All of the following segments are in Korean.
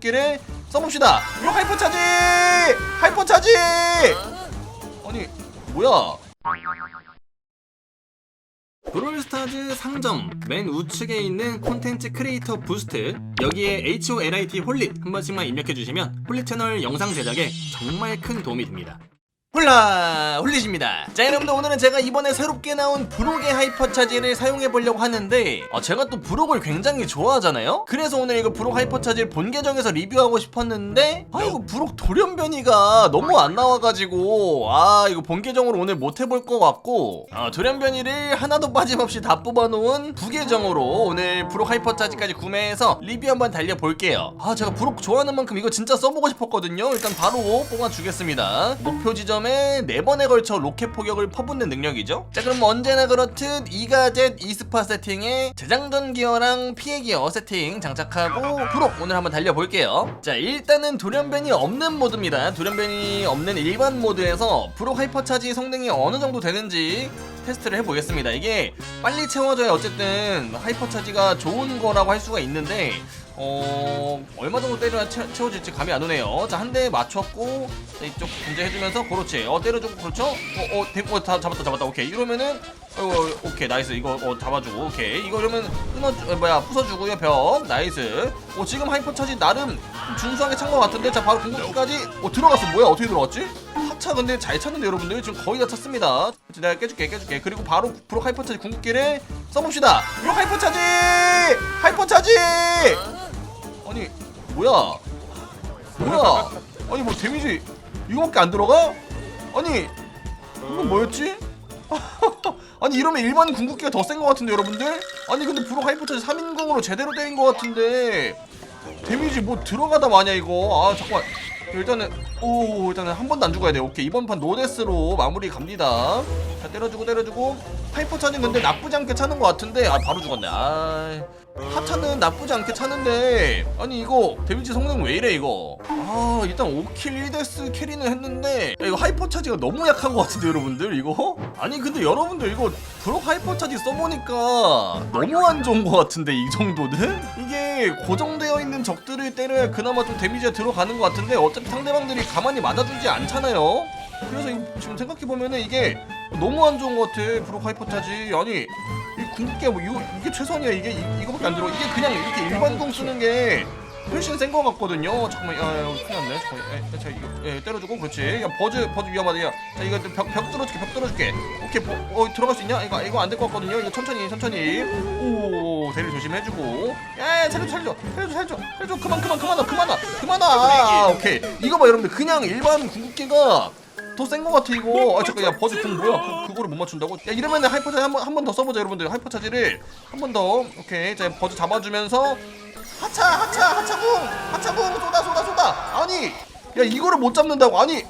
궁극기를 써봅시다. 이거 하이퍼 차지! 하이퍼 차지! 아니 뭐야? 브롤스타즈 상점 맨 우측에 있는 콘텐츠 크리에이터 부스트 여기에 HOLIT 홀릿 한 번씩만 입력해 주시면 홀릿 채널 영상 제작에 정말 큰 도움이 됩니다. 홀라 홀릿입니다. 자 여러분들 오늘은 제가 이번에 새롭게 나온 브록의 하이퍼 차지를 사용해 보려고 하는데 아, 제가 또 브록을 굉장히 좋아하잖아요? 그래서 오늘 이거 브록 하이퍼 차지를 본 계정에서 리뷰하고 싶었는데 아 이거 브록 돌연변이가 너무 안 나와가지고 아 이거 본 계정으로 오늘 못 해볼 것 같고 아, 돌연변이를 하나도 빠짐없이 다 뽑아놓은 부계정으로 오늘 브록 하이퍼 차지까지 구매해서 리뷰 한번 달려볼게요. 아 제가 브록 좋아하는 만큼 이거 진짜 써보고 싶었거든요. 일단 바로 뽑아주겠습니다. 목표 지점 에네 번에 걸쳐 로켓 포격을 퍼붓는 능력이죠. 자 그럼 언제나 그렇듯 이가젯 이스파 세팅에 재장전 기어랑 피해 기어 세팅 장착하고 브록 오늘 한번 달려볼게요. 자 일단은 돌연변이 없는 모드입니다. 돌연변이 없는 일반 모드에서 브록 하이퍼 차지 성능이 어느 정도 되는지 테스트를 해보겠습니다. 이게 빨리 채워져야 어쨌든 하이퍼 차지가 좋은 거라고 할 수가 있는데 어 얼마 정도 때려야 채, 채워질지 감이 안 오네요. 자 한 대 맞췄고 자, 이쪽 분재해주면서 그렇지. 어 때려주고 그렇죠. 어어 어, 어, 다 잡았다 잡았다. 오케이. 이러면은 어 오케이. 나이스. 이거 어 잡아주고. 오케이. 이거 이러면 끊어 어, 뭐야 부숴주고요 벽 나이스. 어 지금 하이퍼 차지 나름 좀 준수하게 찬 것 같은데? 자 바로 궁극기까지. 어 들어갔어. 뭐야 어떻게 들어갔지? 하차 근데 잘 찼는데 여러분들? 지금 거의 다 찼습니다. 내가 깨줄게 깨줄게. 그리고 바로 브록 하이퍼 차지 궁극기를 써봅시다. 브록 하이퍼 차지! 하이퍼 차지 뭐야? 뭐야? 아니 뭐 데미지 이거밖에 안 들어가? 아니 이건 뭐였지? 아니 이러면 일반 궁극기가 더 센 것 같은데 여러분들? 아니 근데 브록 하이퍼 차지 3인궁으로 제대로 때린 것 같은데. 데미지 뭐 들어가다 마냐 이거? 아 잠깐만. 일단은 오 일단은 한 번도 안 죽어야 돼 오케이 이번 판 노데스로 마무리 갑니다. 자 때려주고 때려주고. 하이퍼 차는 근데 나쁘지 않게 차는 것 같은데. 아 바로 죽었네. 아 나쁘지 않게 차는데. 아니 이거 데미지 성능 왜 이래 이거? 아 일단 5킬 1데스 캐리는 했는데 야, 이거 하이퍼 차지가 너무 약한 것 같은데 여러분들 이거? 아니 근데 여러분들 이거 브록 하이퍼 차지 써보니까 너무 안 좋은 것 같은데 이 정도는? 이게 고정되어 있는 적들을 때려야 그나마 좀 데미지가 들어가는 것 같은데 어차피 상대방들이 가만히 맞아주지 않잖아요? 그래서 지금 생각해보면은 이게 너무 안 좋은 것 같아 브록 하이퍼 차지. 아니 이 궁극기가 뭐 이거 이게 최선이야. 이게 이, 이거밖에 안 들어. 이게 그냥 이렇게 일반 공 쓰는 게 훨씬 센것 같거든요. 잠깐만 야, 야 큰일 났네. 잠깐만 야, 야, 자 이거 예, 때려주고 그렇지. 야 버즈 버즈 위험하다. 야 자 이거 벽, 벽 뚫어줄게 벽 뚫어줄게. 오케이 버, 어 들어갈 수 있냐? 이거 이거 안 될 것 같거든요. 이거 천천히 천천히. 오 대리 조심해주고. 야야 살려줘 살려줘 살려줘 살려줘 살려줘. 그만 그만 그만 와 그만 와 그만 와 오케이. 이거 봐 여러분들. 그냥 일반 궁극기가 더센것 같아 이거. 아 잠깐 야 버즈 궁 뭐야? 그, 그거를 못 맞춘다고? 야 이러면 하이퍼 차지 한번 더 써보자 여러분들. 하이퍼 차지를. 한 번 더. 오케이. 자 버즈 잡아주면서. 하차 하차 하차궁 하차궁 쏘다 쏘다 쏘다! 아니! 야 이거를 못 잡는다고. 아니!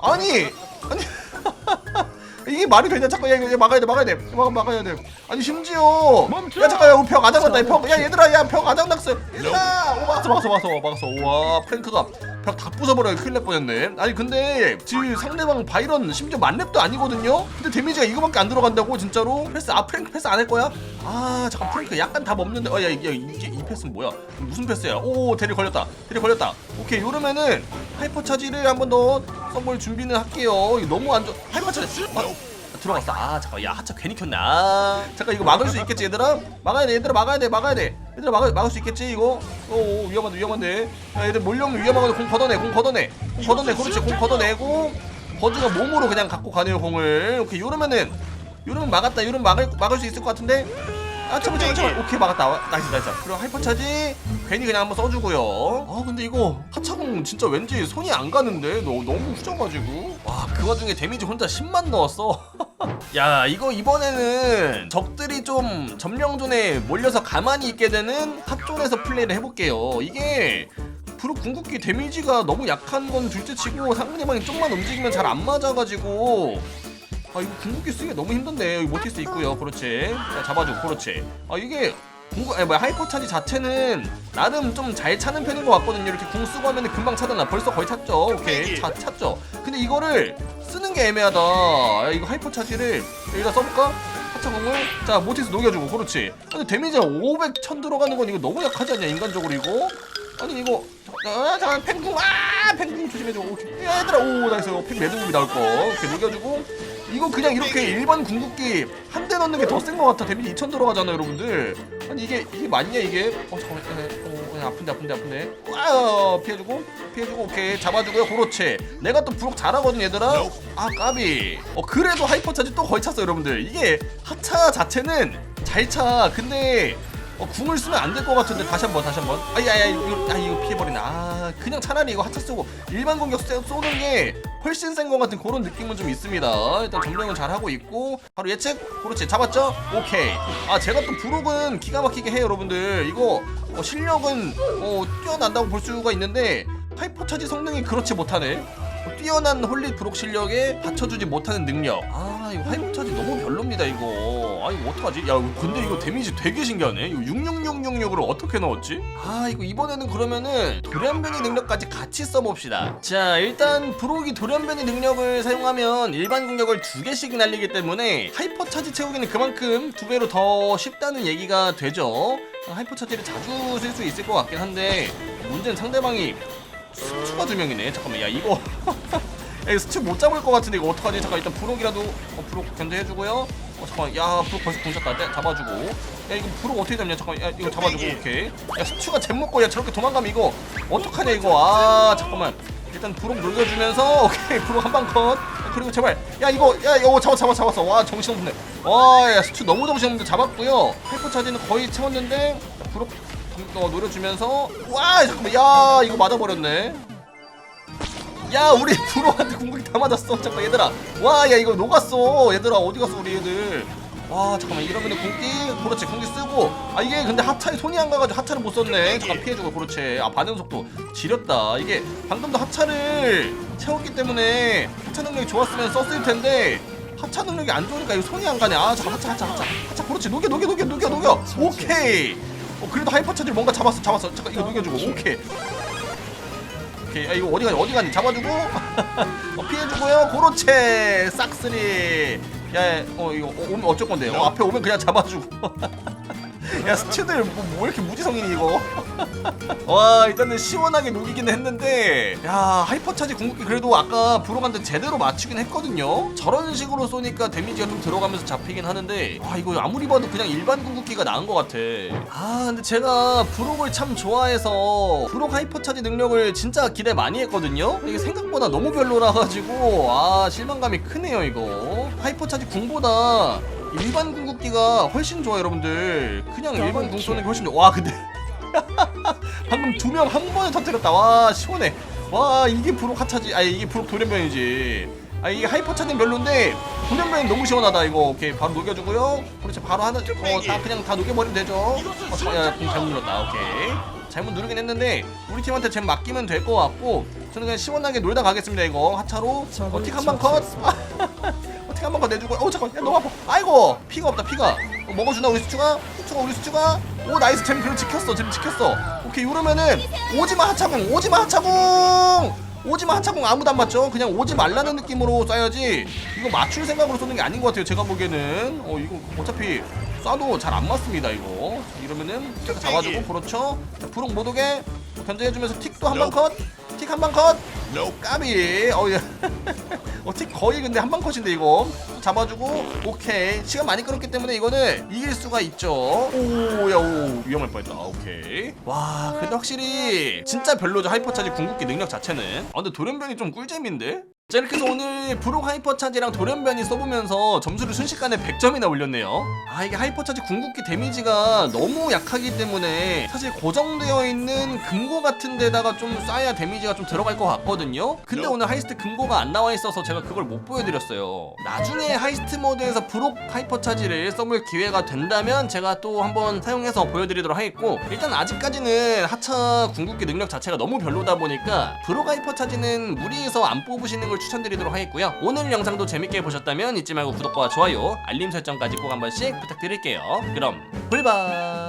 아니! 아니 이게 말이 되냐? 잠깐 야 이거 막아야 돼 막아야 돼. 막, 막아야 돼. 아니 심지어 야 잠깐 야벽 벽야 얘들아 야벽 아장났어. 얘들아! 오 막았어 막았어 막았어 막았어. 우와 프랭크가 벽 다 부숴버려 큰일 날 뻔했네. 아니 근데 지금 상대방 바이런 심지어 만렙도 아니거든요? 근데 데미지가 이거밖에 안 들어간다고 진짜로? 패스 아 프랭크 패스 안 할 거야? 아 잠깐 프랭크 약간 답 없는데 어야 이게 이게 이 패스는 뭐야? 무슨 패스야? 오 대리 걸렸다. 대리 걸렸다. 오케이 요러면은 하이퍼 차지를 한 번 더 써볼 준비는 할게요 이거 너무 안 좋아 하이퍼 차지 아, 들어갔어. 아 잠깐 야 하차 괜히 켰네. 아 잠깐 이거 막을 수 있겠지 얘들아? 막아야 돼 얘들아 막아야 돼 막아야 돼. 얘들아 막을 막을 수 있겠지 이거? 오, 오 위험한데 위험한데. 야 얘들 몰려오면 위험하거든. 공 걷어내 공 걷어내. 공 걷어내 그렇지 공 걷어내고 버즈가 몸으로 그냥 갖고 가네요 공을. 오케이 요러면은 요러면 막았다. 요러면 막을 막을 수 있을 것 같은데. 아 잠깐 잠깐 잠깐 오케이 막았다. 와, 나이스 나이스. 그리고 하이퍼 차지 괜히 그냥 한번 써주고요. 아 근데 이거 하차공 진짜 왠지 손이 안 가는데? 너, 너무 후져가지고. 와 그 와중에 데미지 혼자 10만 넣었어. 야 이거 이번에는 적들이 좀 점령존에 몰려서 가만히 있게 되는 합존에서 플레이를 해볼게요. 이게 브루 궁극기 데미지가 너무 약한 건 둘째 치고 상대방이 좀만 움직이면 잘 안 맞아가지고 아 이거 궁극기 쓰기가 너무 힘든데. 여기 모티스 있고요. 그렇지. 자, 잡아주고 그렇지. 아 이게 궁극 아니 뭐야 하이퍼 차지 자체는 나름 좀 잘 차는 편인 것 같거든요. 이렇게 궁 쓰고 하면 금방 차잖아. 벌써 거의 찼죠? 오케이. 차, 찼죠? 근데 이거를 쓰는 게 애매하다. 야, 이거 하이퍼 차지를 여기다 써볼까? 하차공을? 자 모티스 녹여주고 그렇지. 근데 데미지가 500, 1000 들어가는 건 이거 너무 약하지 않냐 인간적으로 이거? 아니 이거 아 잠깐 팽궁 아 팽궁 조심해줘. 오케이 얘들아. 오 나이스. 팽 매듭이 나올 거. 이렇게 녹여주고. 이거 그냥 이렇게 일반 궁극기 한 대 넣는 게 더 센 거 같아. 데미지 2000 들어가잖아 여러분들. 아니 이게 이게 맞냐 이게? 어 잠깐만. 에, 어, 어, 아픈데 아픈데 아픈데. 와 피해주고 피해주고. 오케이. 잡아주고요. 그렇지 내가 또 부록 잘하거든 얘들아. 아 까비. 어 그래도 하이퍼 차지 또 거의 찼어 여러분들. 이게 하차 자체는 잘차. 근데 어, 궁을 쓰면 안 될 것 같은데 다시 한번 다시 한번. 아야야 이거 아 이거 피해버리네. 아 그냥 차라리 이거 하차 쓰고 일반 공격 쏘- 쏘는 게 훨씬 센 것 같은 그런 느낌은 좀 있습니다. 일단 점령은 잘 하고 있고 바로 예측? 그렇지. 잡았죠? 오케이. 아 제가 또 브록은 기가 막히게 해요 여러분들. 이거 어, 실력은 어, 뛰어난다고 볼 수가 있는데 하이퍼 차지 성능이 그렇지 못하네. 어, 뛰어난 홀리 브록 실력에 받쳐주지 못하는 능력. 아 이거 하이퍼 차지 너무 별로입니다 이거. 아 이거 어떡하지? 야 근데 이거 데미지 되게 신기하네. 이거 66666을 어떻게 넣었지? 아 이거 이번에는 그러면은 돌연변이 능력까지 같이 써봅시다. 자 일단 브록이 돌연변이 능력을 사용하면 일반 공격을 두 개씩 날리기 때문에 하이퍼 차지 채우기는 그만큼 두 배로 더 쉽다는 얘기가 되죠. 하이퍼 차지를 자주 쓸 수 있을 것 같긴 한데 문제는 상대방이 수추가 두 명이네. 잠깐만, 야 이거. 야 수추 못 잡을 것 같은데 이거 어떡하지? 잠깐 일단 브록이라도 어, 브록 견제해주고요. 어 잠깐, 야 브록 벌써 공쳤다. 떼- 잡아주고. 야 이거 브록 어떻게 잡냐? 잠깐, 야 이거 잡아주고 오케이. 야 수추가 잼 먹고 야 저렇게 도망가면 이거 어떡하냐 이거? 아 잠깐만. 일단 브록 녹여주면서 오케이 브록 한방 컷. 그리고 제발 야 이거 야 이거 잡아 잡아 잡았어. 와 정신없네. 와야 수추 너무 정신없는데 잡았고요. 헬퍼 차지는 거의 채웠는데 브록 어, 노려주면서. 와 잠깐만. 야 이거 맞아버렸네. 야 우리 브로한테 궁극기 다 맞았어. 잠깐 얘들아. 와 야 이거 녹았어. 얘들아 어디 갔어 우리 얘들? 와 잠깐만. 이러면은 궁기 그렇지. 궁기 쓰고. 아 이게 근데 하차에 손이 안 가가지고 하차를 못 썼네. 잠깐 피해주고 그렇지. 아 반응 속도 지렸다. 이게 방금도 하차를 채웠기 때문에 하차 능력이 좋았으면 썼을 텐데 하차 능력이 안 좋으니까 이거 손이 안 가네. 아 잠깐 하차 하차 하차. 하차 그렇지. 녹여 녹여 녹여 녹여 녹여. 오케이 어 그래도 하이퍼 차지를 뭔가 잡았어 잡았어. 잠깐 이거 녹여주고. 오케이. 오케이. 아 이거 어디 가니 어디 가니? 잡아주고. 어, 피해주고요. 그렇지 싹쓸이. 야어 이거 어, 오면 어쩔 건데. 어, 앞에 오면 그냥 잡아주고 야 스튜들 뭐, 뭐 이렇게 무지성이니 이거? 와 일단은 시원하게 녹이긴 했는데 야 하이퍼 차지 궁극기 그래도 아까 브로한테 제대로 맞추긴 했거든요? 저런 식으로 쏘니까 데미지가 좀 들어가면서 잡히긴 하는데 아 이거 아무리 봐도 그냥 일반 궁극기가 나은 것 같아. 아 근데 제가 브록을 참 좋아해서 브록 하이퍼 차지 능력을 진짜 기대 많이 했거든요? 이게 생각보다 너무 별로라 가지고 아 실망감이 크네요 이거. 하이퍼 차지 궁보다 일반 궁극기가 훨씬 좋아 여러분들 그냥 일반 궁 쏘는 게 훨씬 좋아 와 근데 방금 두 명 한 번에 터뜨렸다. 와 시원해. 와 이게 브록 하차지. 아 이게 브록 돌연변이지. 아 이게 하이퍼 차는 별론데 돌연변이 너무 시원하다 이거. 오케이 바로 녹여주고요. 그렇지 바로 하나 어다 그냥 다 녹여버리면 되죠. 어 자, 야, 공 잘못 눌렀다. 오케이. 잘못 누르긴 했는데 우리 팀한테 잼 맡기면 될 것 같고 저는 그냥 시원하게 놀다 가겠습니다 이거 하차로 어틱 한방 컷. 내주고 어 잠깐 야 너무 아파. 아이고 피가 없다 피가. 어, 먹어주나 우리 수추가 수추가 우리 수추가 오 나이스. 잼 그럼 지켰어 잼 지켰어. 오케이 이러면은 오지마 하차공 오지마 하차공 오지마 하차공 아무도 안 맞죠? 그냥 오지 말라는 느낌으로 쏴야지. 이거 맞출 생각으로 쏘는 게 아닌 것 같아요 제가 보기에는. 어 이거 어차피 쏴도 잘 안 맞습니다 이거. 이러면은 잡아주고 그렇죠? 자, 부록 못 오게 견제해주면서 틱도 한 방컷틱 한 방컷 까비. 어야 어떻게 거의 근데 한 방 컷인데 이거. 잡아주고 오케이. 시간 많이 끌었기 때문에 이거는 이길 수가 있죠. 오야 오. 위험할 뻔했다. 오케이. 와 근데 확실히 진짜 별로죠. 하이퍼차지 궁극기 능력 자체는. 아 근데 돌연변이 좀 꿀잼인데 자 이렇게 해서 오늘 브록 하이퍼차지랑 돌연변이 써보면서 점수를 순식간에 100점이나 올렸네요. 아 이게 하이퍼차지 궁극기 데미지가 너무 약하기 때문에 사실 고정되어 있는 금고 같은 데다가 좀 쏴야 데미지가 좀 들어갈 것 같거든요. 근데 오늘 하이스트 금고가 안 나와 있어서 제가 그걸 못 보여드렸어요. 나중에 하이스트 모드에서 브록 하이퍼차지를 써볼 기회가 된다면 제가 또 한번 사용해서 보여드리도록 하겠고 일단 아직까지는 하차 궁극기 능력 자체가 너무 별로다 보니까 브록 하이퍼차지는 무리해서 안 뽑으시는 걸 추천드리도록 하겠고요. 오늘 영상도 재밌게 보셨다면 잊지 말고 구독과 좋아요 알림 설정까지 꼭 한 번씩 부탁드릴게요. 그럼 불바